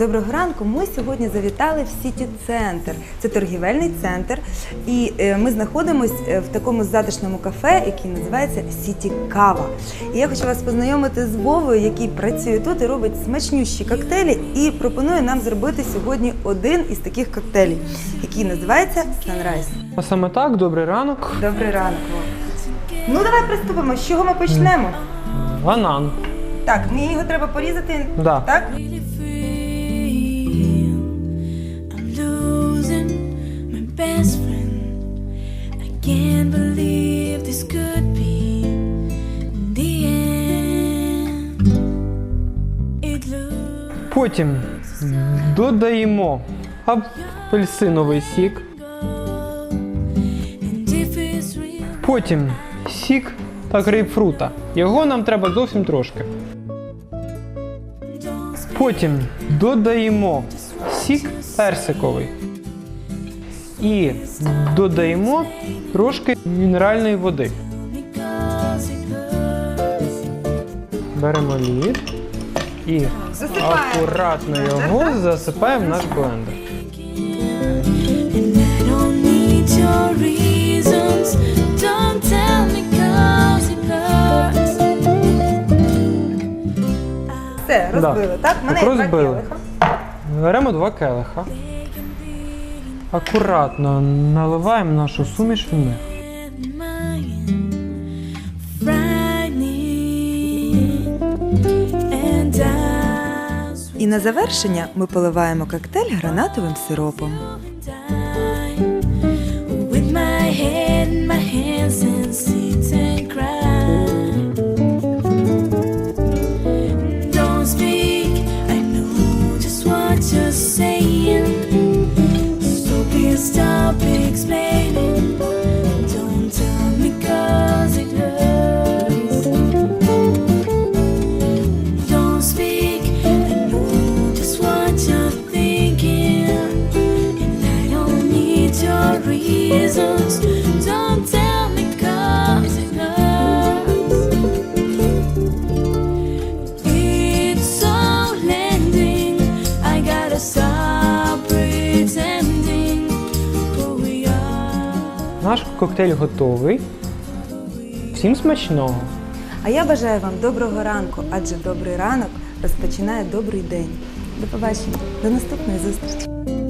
Доброго ранку. Ми сьогодні завітали в Сіті Центр. Це торгівельний центр. І е, ми знаходимося в такому затишному кафе, який називається Сіті Кава. І я хочу вас познайомити з Вовою, який працює тут і робить смачнющі коктейлі, і пропонує нам зробити сьогодні один із таких коктейлів, який називається Sunrise. А саме так, добрий ранок. Добрий ранок, Вова. Ну давай приступимо. З чого ми почнемо? Банан. Так, мені його треба порізати. Да. Так? Best friend. I can't believe this could be the end. It looks Потім додаємо апельсиновий сік. and if it's real, Потім сік та грейпфрута. Його нам треба зовсім трошки. don't speak Потім додаємо сік персиковий. І додаємо трошки мінеральної води. Беремо лід і акуратно його засипаємо в наш блендер. Все, розбили, так? Так, Мене два розбили. Беремо два келиха. Акуратно наливаємо нашу суміш в них. І на завершення ми поливаємо коктейль гранатовим сиропом. Наш коктейль готовий. Всім смачного! А я бажаю вам доброго ранку, адже добрий ранок розпочинає добрий день. До побачення, до наступної зустрічі.